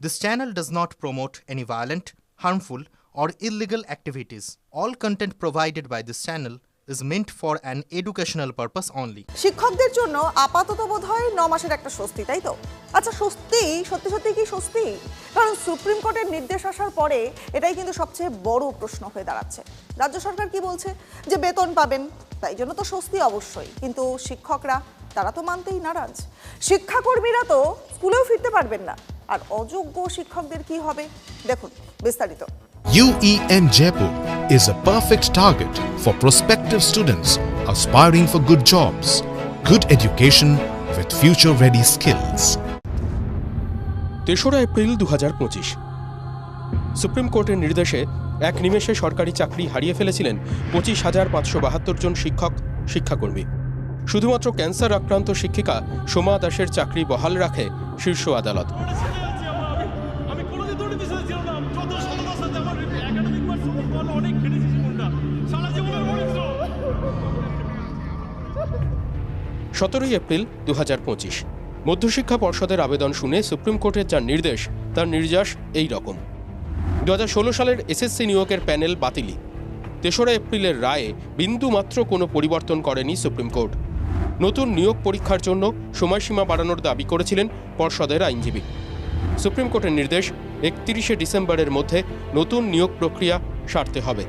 This channel does not promote any violent, harmful, or illegal activities. All content provided by this channel is meant for an educational purpose only. শিক্ষকদের জন্য আপাতত বোধ হয় ন মাসের একটা স্বস্তি তাই তো? আচ্ছা স্বস্তি? সত্যি সত্যি কি স্বস্তি? কারণ সুপ্রিম কোর্টের নির্দেশ আসার পরে এটাই কিন্তু সবচেয়ে বড় প্রশ্ন হয়ে দাঁড়াচ্ছে। রাজ্য সরকার কি বলছে? যে বেতন পাবেন তাই জন্য তো স্বস্তি অবশ্যই। কিন্তু শিক্ষকরা তারা তো মানতেই নারাজ। শিক্ষাকর্মীরা তো স্কুলেও ফিরতে পারবেন না। আর অযোগ্য শিক্ষকদের কি হবে দেখুন বিস্তারিত UEN Jaipur is a perfect target for prospective students aspiring for good jobs, good education with future ready skills. তেসরা এপ্রিল দু হাজার পঁচিশ সুপ্রিম কোর্টের নির্দেশে এক নিমেষে সরকারি চাকরি হারিয়ে ফেলেছিলেন পঁচিশ হাজার পাঁচশো বাহাত্তর জন শিক্ষক শিক্ষাকর্মী শুধুমাত্র ক্যান্সার আক্রান্ত শিক্ষিকা সোমা দাসের চাকরি বহাল রাখে শীর্ষ আদালত। সতেরোই এপ্রিল দু হাজার পঁচিশ। মধ্যশিক্ষা পর্ষদের আবেদন শুনে সুপ্রিম কোর্টের যা নির্দেশ তার নির্যাস এই রকম। দু হাজার ষোলো সালের এসএসসি নিয়োগের প্যানেল বাতিলি। তেসরা এপ্রিলের রায়ে বিন্দুমাত্র কোনো পরিবর্তন করেনি সুপ্রিম কোর্ট। নতুন নিয়োগ পরীক্ষার জন্য সময়সীমা বাড়ানোর দাবি করেছিলেন পর্ষদের আইনজীবী। সুপ্রিম কোর্টের নির্দেশ, একত্রিশে ডিসেম্বরের মধ্যে নতুন নিয়োগ প্রক্রিয়া সারতে হবে।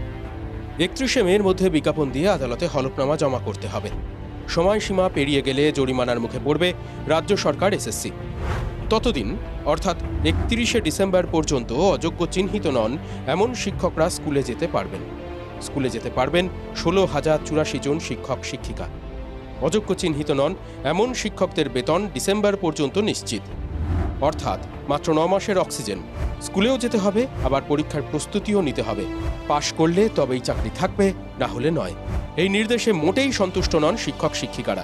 একত্রিশে মের মধ্যে বিজ্ঞাপন দিয়ে আদালতে হলফনামা জমা করতে হবে। সময়সীমা পেরিয়ে গেলে জরিমানার মুখে পড়বে রাজ্য সরকার এসএসসি। ততদিন, অর্থাৎ একত্রিশে ডিসেম্বর পর্যন্ত অযোগ্য চিহ্নিত নন এমন শিক্ষকরা স্কুলে যেতে পারবেন। স্কুলে যেতে পারবেন ষোলো হাজার চুরাশি জন শিক্ষক শিক্ষিকা অযোগ্য চিহ্নিত নন, এমন শিক্ষকদের বেতন ডিসেম্বর পর্যন্ত নিশ্চিত। অর্থাৎ মাত্র ন মাসের অক্সিজেন। স্কুলেও যেতে হবে, আবার পরীক্ষার প্রস্তুতিও নিতে হবে। পাশ করলে তবেই চাকরি থাকবে, না হলে নয়। এই নির্দেশে মোটেই সন্তুষ্ট নন শিক্ষক শিক্ষিকারা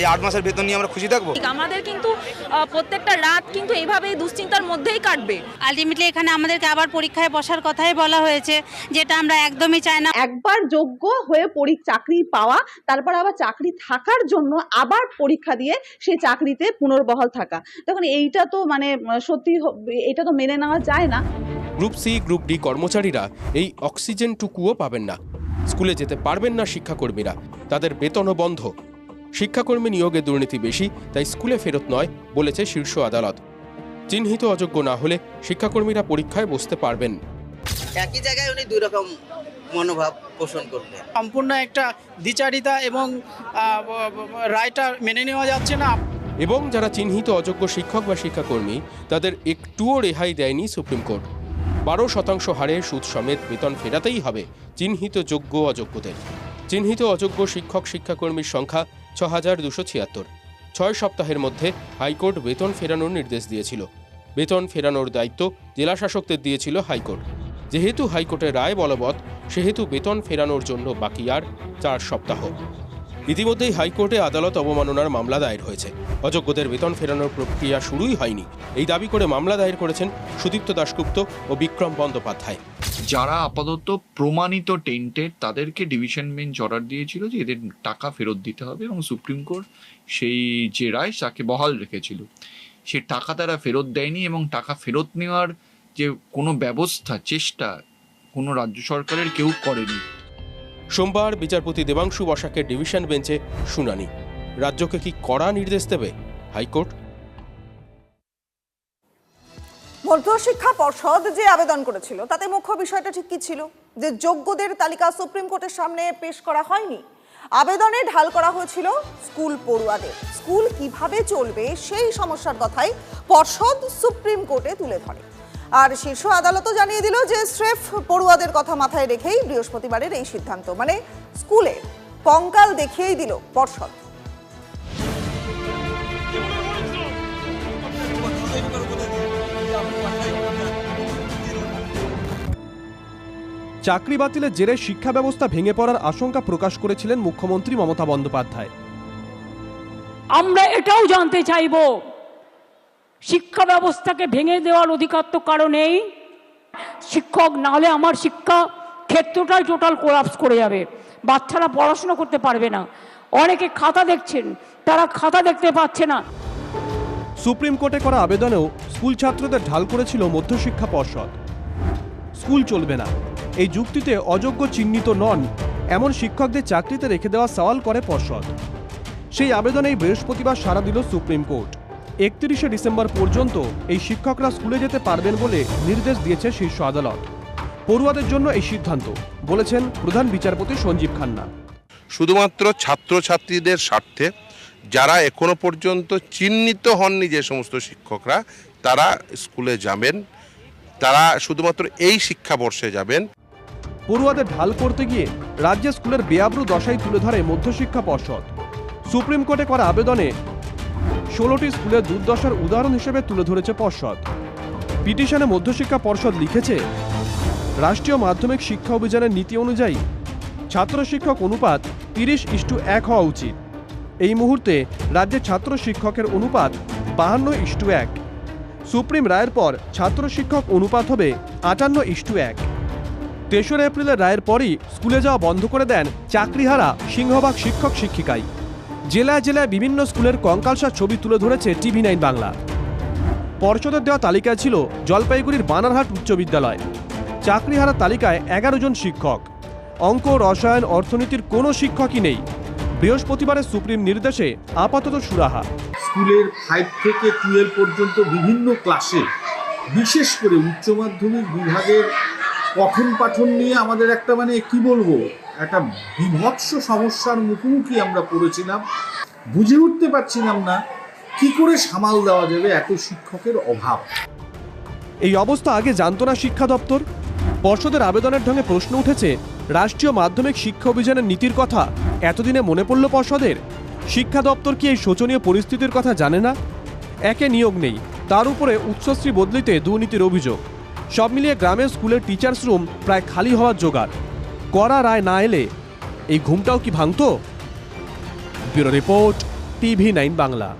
এই আট মাসের বেতন নিয়ে আমরা খুশি থাকব? আমাদের কিন্তু আহ, প্রত্যেকটা রাত কিন্তু এইভাবেই দুশ্চিন্তার মধ্যেই কাটবে। আলটিমেটলি এখানে আমাদেরকে আবার পরীক্ষায় বসার কথাই বলা হয়েছে যেটা আমরা একদমই চাই না। একবার যোগ্য হয়ে পরি চাকরি পাওয়া তারপর আবার চাকরি থাকার জন্য আবার পরীক্ষা দিয়ে সেই চাকরিতে পুনর্বহাল থাকা। তখন এইটা তো মানে সত্যি এটা তো মেনে নেওয়া যায় না। গ্রুপ সি গ্রুপ ডি কর্মচারীরা এই অক্সিজেনটুকুও পাবেন না। স্কুলে যেতে পারবেন না শিক্ষাকর্মীরা। তাদের বেতনও বন্ধ। শিক্ষাকর্মী নিয়োগে দুর্নীতি বেশি তাই স্কুলে ফেরত নয় বলেছে শীর্ষ আদালত। চিহ্নিত অযোগ্য না হলে শিক্ষাকর্মীরা পরীক্ষায় বসতে পারবেন। একই জায়গায় উনি দুই রকম মনোভাব পোষণ করলেন। সম্পূর্ণ একটা দ্বিচারিতা এবং রায়টা মেনে নেওয়া যাচ্ছে না। এবং যারা চিহ্নিত অযোগ্য শিক্ষক বা শিক্ষাকর্মী তাদের একটুও রেহাই দেয়নি সুপ্রিম কোর্ট। বারো শতাংশ হারে সুদ সমেত বেতন ফেরাতেই হবে চিহ্নিত যোগ্য অযোগ্যদের। চিহ্নিত অযোগ্য শিক্ষক শিক্ষাকর্মীর সংখ্যা ছ হাজার দুশো ছিয়াত্তর। ছয় সপ্তাহের মধ্যে হাইকোর্ট বেতন ফেরানোর নির্দেশ দিয়েছিল। বেতন ফেরানোর দায়িত্ব জেলাশাসকদের দিয়েছিল হাইকোর্ট। যেহেতু হাইকোর্টের রায় বলবৎ, সেহেতু বেতন ফেরানোর জন্য বাকি আর চার সপ্তাহ। ইতিমধ্যেই হাইকোর্টে আদালত অবমাননার মামলা দায়ের হয়েছে। অযোগ্যদের বেতন ফেরানোর প্রক্রিয়া শুরুই হয়নি। এই দাবি করে মামলা দায়ের করেছেন সুদীপ্ত দাশগুপ্ত ও বিক্রম বন্দ্যোপাধ্যায়। যারা আপাতত প্রমাণিত টেন্টেড তাদেরকে ডিভিশন বেঞ্চ অর্ডার দিয়েছিল যে এদের টাকা ফেরত দিতে হবে এবং সুপ্রিম কোর্ট সেই যে রায় তাকে বহাল রেখেছিল। সে টাকা তারা ফেরত দেয়নি এবং টাকা ফেরত নেওয়ার যে কোনো ব্যবস্থা, চেষ্টা কোনো রাজ্য সরকারের কেউ করেনি। সোমবার বিচারপতি দেবাংশু বসাকের ডিভিশন বেঞ্চে শুনানি। রাজ্যকে কি কড়া নির্দেশ দেবে? হাইকোর্ট? মধ্যশিক্ষা পর্ষদ যে আবেদন করেছিল, তাতে মুখ্য বিষয়টা ঠিক কি ছিল? যে যোগ্যদের তালিকা সুপ্রিম কোর্টের সামনে পেশ করা হয়নি। আবেদনে ঢাল করা হয়েছিল স্কুল পড়ুয়াদের। স্কুল কীভাবে চলবে সেই সমস্যার কথাই পর্ষদ সুপ্রিম কোর্টে তুলে ধরে। আর শীর্ষ আদালতও জানিয়ে দিল যে স্রেফ পড়ুয়াদের কথা মাথায় রেখেই বৃহস্পতিবারের এই সিদ্ধান্ত। মানে স্কুলে কঙ্কাল দেখিয়েই দিল পর্ষদ চাকরি বাতিলের জেরে শিক্ষা ব্যবস্থা ভেঙে পড়ার আশঙ্কা প্রকাশ করেছিলেন মুখ্যমন্ত্রী মমতা বন্দ্যোপাধ্যায়। আমরা এটাও জানতে চাইব শিক্ষা ব্যবস্থাকে ভেঙে দেওয়ার অধিকার তো কারণেই। শিক্ষক না হলে আমার শিক্ষা ক্ষেত্রটাই টোটাল কোলাপস করে যাবে। বাচ্চারা পড়াশোনা করতে পারবে না। অনেকে খাতা দেখছেন, তারা খাতা দেখতে পাচ্ছে না। সুপ্রিম কোর্টে করা আবেদনেও স্কুল ছাত্রদের ঢাল করেছিল মধ্যশিক্ষা পর্ষদ। স্কুল চলবে না। এই যুক্তিতে অযোগ্য চিহ্নিত নন, এমন শিক্ষকদের চাকরিতে রেখে দেওয়া সওয়াল করে পর্ষদ। সেই আবেদনেই বৃহস্পতিবার সাড়া দিল সুপ্রিম কোর্ট। একত্রিশে ডিসেম্বর পর্যন্ত এই শিক্ষকরা স্কুলে যেতে পারবেন বলে নির্দেশ দিয়েছে শীর্ষ আদালত। পড়ুয়াদের জন্য এই সিদ্ধান্ত বলেছেন প্রধান বিচারপতি সঞ্জীব খান্না। শুধুমাত্র ছাত্রছাত্রীদের স্বার্থে যারা এখনও পর্যন্ত চিহ্নিত হননি যে সমস্ত শিক্ষকরা তারা স্কুলে যাবেন তারা শুধুমাত্র এই শিক্ষাবর্ষে যাবেন। পড়ুয়াদের ঢাল করতে গিয়ে রাজ্য স্কুলের বেআব্রু দশাই তুলে ধরে মধ্যশিক্ষা পর্ষদ। সুপ্রিম কোর্টে করা আবেদনে ষোলোটি স্কুলের দুর্দশার উদাহরণ হিসেবে তুলে ধরেছে পর্ষদ। পিটিশনে মধ্যশিক্ষা পর্ষদ লিখেছে, রাষ্ট্রীয় মাধ্যমিক শিক্ষা অভিযানের নীতি অনুযায়ী ছাত্র শিক্ষক অনুপাত তিরিশ ইস্টু এক হওয়া উচিত। এই মুহূর্তে রাজ্যে ছাত্র শিক্ষকের অনুপাত বাহান্ন ইস্টু এক। সুপ্রিম রায়ের পর ছাত্র শিক্ষক অনুপাত হবে আটান্ন ইস্টু এক। তেসরা এপ্রিলের রায়ের পরই স্কুলে যাওয়া বন্ধ করে দেন চাকরিহারা সিংহভাগ শিক্ষক শিক্ষিকাই জেলায় জেলায় বিভিন্ন স্কুলের কঙ্কালসার ছবি তুলে ধরেছে টিভি নাইন বাংলা। পর্ষদের দেওয়া তালিকায় ছিল জলপাইগুড়ির বানারহাট উচ্চ বিদ্যালয়। চাকরি চাকরিহারা তালিকায় এগারো জন শিক্ষক। অঙ্ক, রসায়ন, অর্থনীতির কোনো শিক্ষকই নেই। বৃহস্পতিবারের সুপ্রিম নির্দেশে আপাতত সুরাহা। স্কুলের ফাইভ থেকে টুয়েলভ পর্যন্ত বিভিন্ন ক্লাসে বিশেষ করে উচ্চ মাধ্যমিক বিভাগের পঠন পাঠন নিয়ে আমাদের একটা মানে কি বলব? একটা বিভৎস সমস্যার মুখোমুখি আমরা পড়েছিলাম। বুঝে উঠতে পারছিলাম না কি করে সামাল দেওয়া যাবে এত শিক্ষকের অভাব। এই অবস্থা আগে জানত না শিক্ষা দপ্তর। পর্ষদের আবেদনের ঢঙে প্রশ্ন উঠেছে, রাষ্ট্রীয় মাধ্যমিক শিক্ষা অভিযানের নীতির কথা এতদিনে মনে পড়ল পর্ষদের? শিক্ষা দপ্তর কি এই শোচনীয় পরিস্থিতির কথা জানে না? একে নিয়োগ নেই, তার উপরে উচ্চশ্রী বদলিতে দুর্নীতির অভিযোগ। সব মিলিয়ে গ্রামের স্কুলের টিচার্স রুম প্রায় খালি হওয়ার জোগাড়। কড়া রায় না এলে এই ঘুমটাও কি ভাঙত? Bureau report TV nine Bangla.